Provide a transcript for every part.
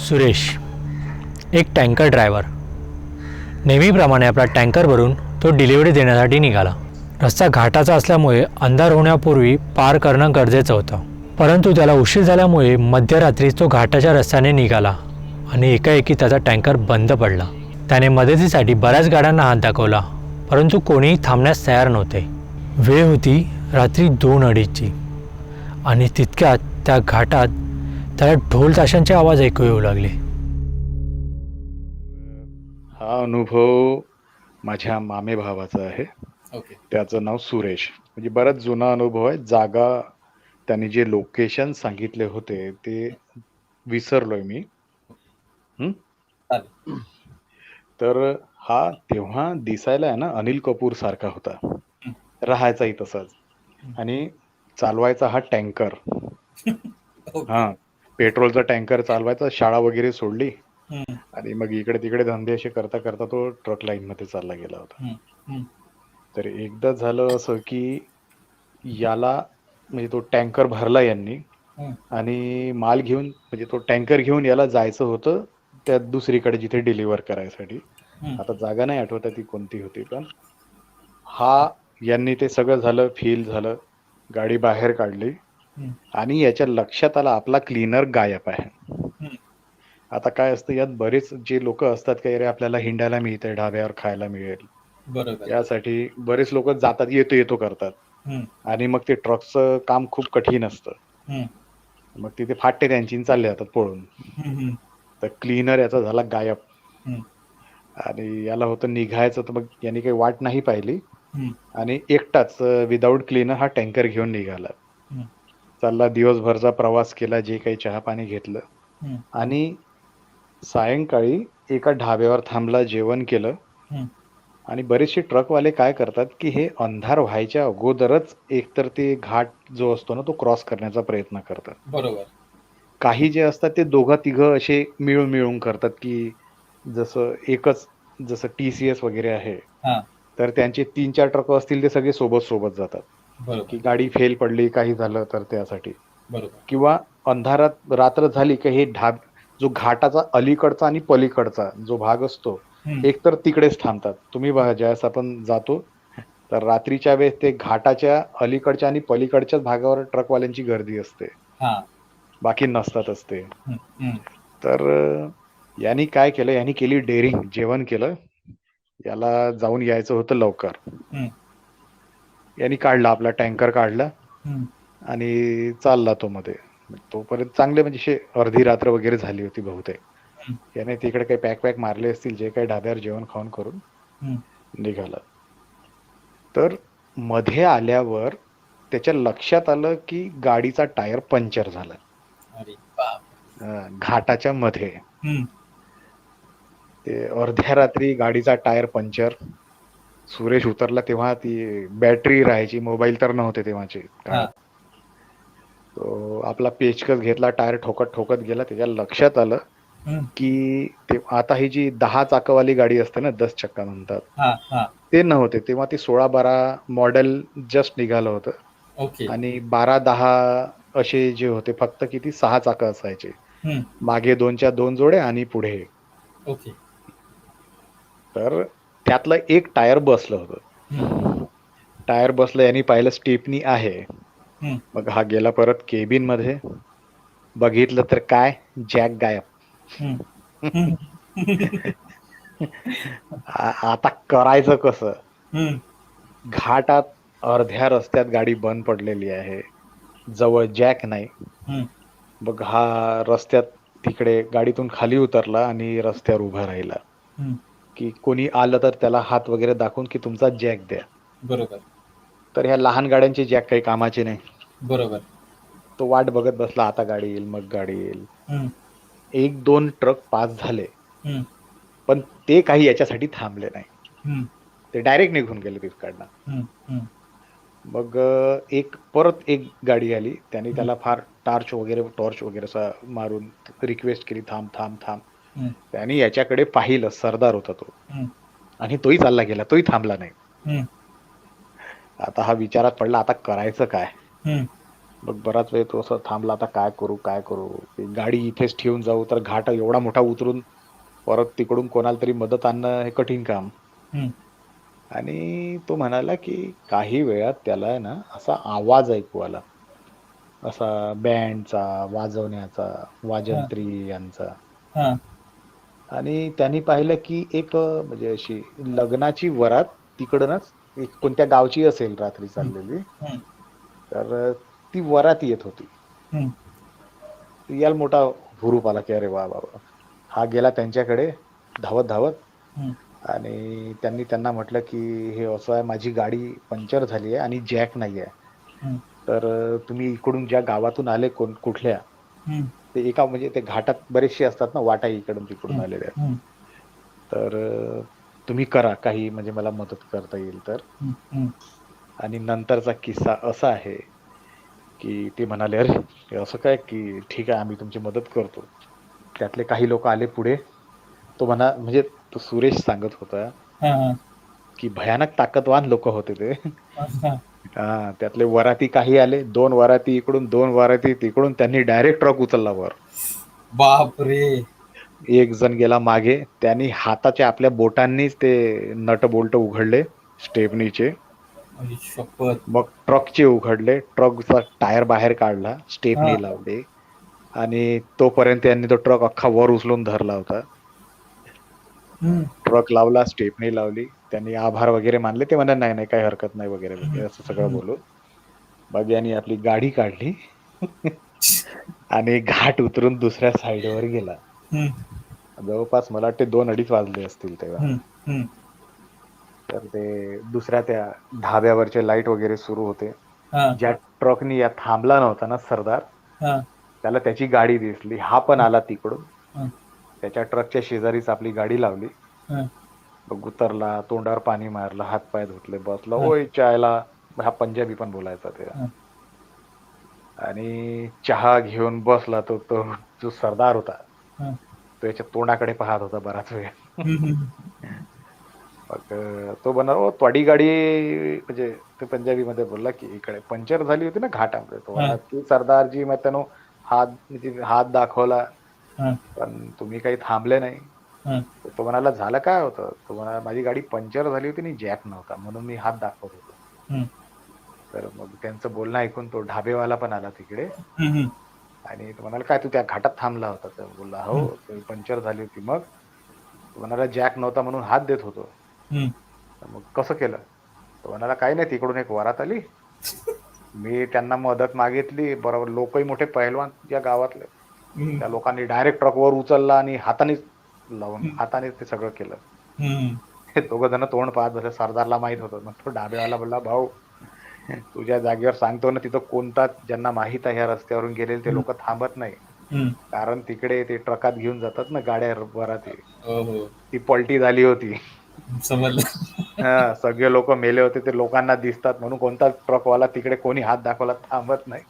सुरेश एक tanker driver. नेहमीप्रमाणे आपला टँकर भरून तो डिलिव्हरी देण्यासाठी निघाला. रस्ता घाटाचा असल्यामुळे अंधार होण्यापूर्वी पार करणं गरजेचं होतं. परंतु त्याला उशीर झाल्यामुळे मध्यरात्री तो घाटाच्या रस्त्याने निघाला आणि एकाएकी त्याचा टँकर बंद पडला. त्याने मदतीसाठी बऱ्याच गाड्यांना हात दाखवला परंतु कोणीही थांबण्यास तयार नव्हते. वेळ होती रात्री दोन अडीचची आणि तितक्यात त्या घाटात त्याला ढोल ताशांचे आवाज ऐकू येऊ लागले. हा अनुभव माझ्या मामे भावाचा आहे. ओके. त्याचं नाव सुरेश. म्हणजे बराच जुना अनुभव आहे. जागा त्यांनी जे लोकेशन सांगितले होते ते विसरलोय मी. हं? तर हा तेव्हा दिसायला आहे ना अनिल कपूर सारखा होता. राहायचाही तसाच. आणि चालवायचा हा टँकर. हा. पेट्रोलचा टँकर चालवायचा शाळा वगैरे सोडली. आणि मग इकडे तिकडे धंदे असे करता करता तो ट्रक लाईन मध्ये चालला गेला होता. तर एकदा झालं असं की याला म्हणजे तो टँकर भरला यांनी. आणि माल घेऊन म्हणजे तो टँकर घेऊन याला जायचं होतं त्या दुसरीकडे जिथे डिलिव्हर करायसाठी. आता जागा नाही आठवत ती कोणती होती पण हा यांनी ते सगळं झालं फील झालं गाडी बाहेर काढली. आणि याच्या लक्षात आला आपला क्लीनर गायब आहे. आता काय असतं यात बरेच जे लोक असतात की अरे आपल्याला हिंडायला मिळते ढाब्यावर खायला मिळेल. बरोबर. यासाठी बरेच लोक जातात येतो येतो करतात. आणि मग ते ट्रकचं काम खूप कठीण असतं. मग तिथे फाटते त्यांची चालले जातात पळून. तर क्लीनर याचा झाला गायब. आणि याला होतं निघायचं तर मग यांनी काही वाट नाही पाहिली. आणि एकटाच विदाऊट क्लीनर हा टँकर घेऊन निघाला. चालला दिवसभरचा प्रवास केला जे काही चहा पाणी घेतलं. आणि सायंकाळी एका ढाब्यावर थांबला जेवण केलं. आणि बरेचसे ट्रकवाले काय करतात की हे अंधार व्हायच्या अगोदरच एकतर ते घाट जो असतो ना तो क्रॉस करण्याचा प्रयत्न करतात. बरोबर. काही जे असतात ते दोघं तिघं असे मिळून मिळून करतात की जसं एकच जसं टी सी एस वगैरे आहे हा. तर त्यांचे तीन चार ट्रक असतील ते सगळे सोबत सोबत जातात. की गाडी फेल पडली काही झालं तर त्यासाठी. किंवा अंधारात रात्र झाली की हे ढाब जो घाटाचा अलीकडचा आणि पलीकडचा जो भाग असतो एक तर तिकडेच थांबतात. तुम्ही बघा ज्यावेळेस आपण जातो तर रात्रीच्या वेळेस ते घाटाच्या अलीकडच्या आणि पलीकडच्याच भागावर ट्रकवाल्यांची गर्दी असते. बाकी नसतातच ते हम्म, हम्म, तर यांनी काय केलं? यांनी केली डेअरिंग जेवण केलं. याला जाऊन यायचं होतं लवकर. यांनी काढला आपला टँकर काढला आणि चालला तो मध्ये. तोपर्यंत चांगले म्हणजे अर्धी रात्र वगैरे झाली होती बहुतेक. याने तिकडे काही पॅक पॅक मारले असतील जे काही ढाब्यावर जेवण खाऊन करून. निघाला. तर मध्ये आल्यावर त्याच्या लक्षात आलं की गाडीचा टायर पंक्चर झाला. अरे बाप. अं, घाटाच्या मध्ये. ते अर्ध्या रात्री गाडीचा टायर पंक्चर सुरेश उतरला तेव्हा ती बॅटरी राहायची मोबाईल तर नव्हते तेव्हाचे. तो आपला पेचकस घेतला टायर ठोकत ठोकत गेला त्याच्या लक्षात आलं की ते आता ही जी दहा चाकावाली गाडी असते ना दस चक्का म्हणतात हा हा. ते नव्हते. तेव्हा ते सोळा बारा मॉडेल जस्ट निघालं होतं. ओके. आणि बारा दहा असे जे होते फक्त किती सहा चाकं असायचे. मागे दोनच्या दोन जोड्या आणि पुढे. तर त्यातलं एक टायर बसलं होतं. टायर बसलं यांनी पाहिलं स्टेपनी आहे. मग हा गेला परत केबिनमध्ये बघितलं तर काय? जॅक गायब. आता करायचं कसं? घाटात अर्ध्या रस्त्यात गाडी बंद पडलेली आहे. जवळ जॅक नाही. मग हा रस्त्यात तिकडे गाडीतून खाली उतरला आणि रस्त्यावर उभा राहिला. की कोणी आलं तर त्याला हात वगैरे दाखवून की तुमचा जॅक द्या. बरोबर. तर ह्या लहान गाड्यांचे जॅक काही कामाचे नाही. बरोबर. तो वाट बघत बसला आता गाडी येईल मग गाडी येईल. एक दोन ट्रक पास झाले. पण ते काही याच्यासाठी थांबले नाही. ते डायरेक्ट निघून गेले हम्म, मग एक परत एक गाडी आली. त्याने त्याला फार टार्च वगैरे टॉर्च वगैरे मारून रिक्वेस्ट केली थांब थांब थांब. त्याने याच्याकडे पाहिलं सरदार होता तो. आणि तोही चालला गेला तोही थांबला नाही. आता हा विचारात पडला आता करायचं काय? मग बराच वेळ तो असं थांबला आता काय करू काय करू? गाडी इथेच ठेवून जाऊ तर घाट एवढा मोठा उतरून परत तिकडून कोणाला तरी मदत आणणं हे कठीण काम. आणि तो म्हणाला की काही वेळात त्याला ना असा आवाज ऐकू आला. असा बँडचा वाजवण्याचा वाजंत्री यांचा. आणि त्यांनी पाहिलं की एक म्हणजे अशी लग्नाची वरात तिकडूनच एक कोणत्या गावची असेल रात्री चाललेली. तर ती वरात येत होती. याला मोठा हुरूप आला की अरे वा वा. हा गेला त्यांच्याकडे धावत धावत. आणि त्यांनी त्यांना म्हटलं की हे असं आहे माझी गाडी पंक्चर झाली आहे आणि जॅक नाही आहे. तर तुम्ही इकडून ज्या गावातून आले कोण कुठल्या. ते एका म्हणजे ते घाटात बरेचसे असतात ना वाटा इकडून तिकडून आलेल्या हम्म. तर तुम्ही करा काही म्हणजे मला मदत करता येईल तर. आणि नंतरचा किस्सा असा आहे की ते म्हणाले अरे असं काय की ठीक आहे आम्ही तुमची मदत करतो त्यातले काही लोक आले पुढे तो म्हणा म्हणजे तो सुरेश सांगत होता. की भयानक ताकदवान लोक होते ते. हा त्यातले वराती काही आले दोन वराती इकडून दोन वराती तिकडून त्यांनी डायरेक्ट ट्रक उचलला वर. बापरे. एक जण गेला मागे त्यांनी हाताच्या आपल्या बोटांनीच ते नट बोल्ट उघडले स्टेपनीचे. मग ट्रकचे उघडले ट्रकचा टायर बाहेर काढला स्टेपनी. लावली. आणि तोपर्यंत यांनी तो ट्रक अख्खा वर उचलून धरला होता. ट्रक लावला स्टेपनी लावली त्यांनी आभार वगैरे मानले. ते म्हणा नाही नाही काही हरकत नाही वगैरे वगैरे असं सगळं बोलून. मग यांनी आपली गाडी काढली. आणि घाट उतरून दुसऱ्या साईडवर गेला. जवळपास मला वाटते दोन अडीच वाजले असतील तेव्हा. तर ते दुसऱ्या त्या ढाब्यावरचे लाइट वगैरे सुरू होते. ज्या ट्रकनी या थांबला नव्हता ना सरदार. त्याला त्याची गाडी दिसली. हा पण आला तिकडून. हा. त्याच्या ट्रकच्या शेजारीच आपली गाडी लावली. मग उतरला तोंडावर पाणी मारलं हात पाय धुतले बसला. ओय चायला हा पंजाबी पण बोलायचा ते. आणि चहा घेऊन बसला तो तो जो सरदार होता. तो याच्या तोंडाकडे पाहत होता बराच वेळ. मग तो म्हणा ओ त्वाडी गाडी म्हणजे ते पंजाबी मध्ये बोलला की इकडे पंक्चर झाली होती ना घाटामध्ये तो सरदारजी मग त्यानं हात हात दाखवला. पण तुम्ही काही थांबले नाही. तो म्हणाला झालं काय होतं? तो म्हणाला माझी गाडी पंक्चर झाली होती आणि जॅक नव्हता म्हणून मी हात दाखवत होतो. तर मग त्यांचं बोलणं ऐकून तो ढाबेवाला पण आला तिकडे. आणि तो म्हणाला काय तू त्या घाटात थांबला होता? तर बोलला हो पंक्चर झाली होती मग. म्हणाला जॅक नव्हता म्हणून हात देत होतो. मग कसं केलं? तो म्हणाला काही नाही तिकडून एक वरात आली. मी त्यांना मदत मागितली बरोबर लोकही मोठे पहिलवान या गावातले. त्या लोकांनी डायरेक्ट ट्रकवर उचलला आणि हातानेच लावून हातानेच ते सगळं केलं. हे दोघं जण तोंड पाहत बसले. सरदारला माहीत होतं. मग तो डाबेवाला बोलला भाऊ तुझ्या जागेवर सांगतो ना तिथं कोणता ज्यांना माहीत आहे ह्या रस्त्यावरून गेलेले ते लोक थांबत नाही. कारण तिकडे ते ट्रकात घेऊन जातात ना गाड्या वरात हो हो. ती पलटी झाली होती. समजलं. हा, सगळे लोक मेले होते. ते लोकांना दिसतात म्हणून कोणता ट्रकवाला तिकडे कोणी हात दाखवला थांबत नाही.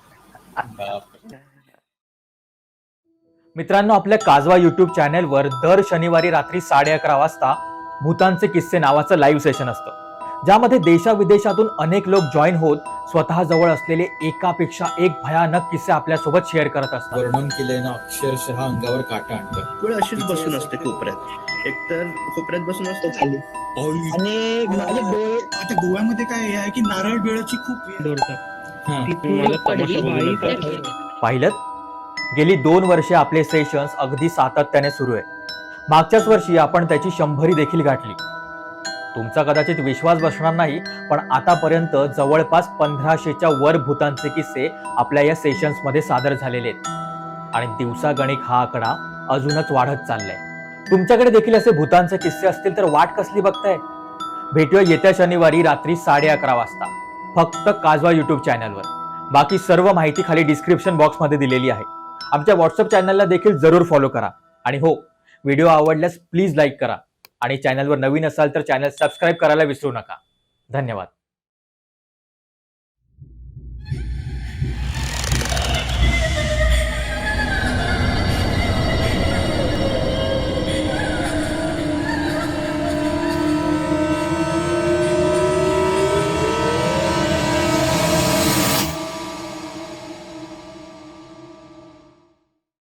मित्रांनो आपल्या काजवा युट्यूब चॅनेलवर दर शनिवारी रात्री साडे अकरा वाजता भूतांचे किस्से नावाचं लाईव्ह सेशन असतं. ज्यामध्ये देशाविदेशातून अनेक लोक जॉईन होत स्वतः जवळ असलेले एकापेक्षा एक भयानक किस्से आपल्यासोबत शेअर करत असतात. वर्णन केलंय ना अक्षरशः अंगावर काटा आणतं वेळ अशीच बसून असते कोपऱ्यात. एकतर कोपऱ्यात बसून असतो खाली. आणि माझे डोळे आता गोव्यामध्ये काय हे आहे की नारळ बिळाची खूप हा. तिथून पडली बाई पाहिलं? गेली दोन वर्षे आपले सेशन्स अगदी सातत्याने सुरू आहे. मागच्याच वर्षी आपण त्याची शंभरी देखील गाठली. तुमचा कदाचित विश्वास बसणार नाही पण आतापर्यंत जवळपास पंधराशेच्या वर भूतांचे किस्से आपल्या या सेशन्समध्ये सादर झालेले आहेत. आणि दिवसागणिक हा आकडा अजूनच वाढत चाललाय. तुमच्याकडे देखील असे भूतांचे किस्से असतील तर वाट कसली बघताय? भेटूया येत्या शनिवारी रात्री साडे अकरा वाजता. फक्त काजवा युट्यूब चॅनलवर बाकी सर्व माहिती खाली डिस्क्रिप्शन बॉक्समध्ये दिलेली आहे. आमच्या व्हॉट्सअप चॅनलला देखील जरूर फॉलो करा. आणि हो व्हिडिओ आवडल्यास प्लीज लाईक करा. आणि चॅनलवर नवीन असाल तर चॅनल सबस्क्राईब करायला विसरू नका. धन्यवाद.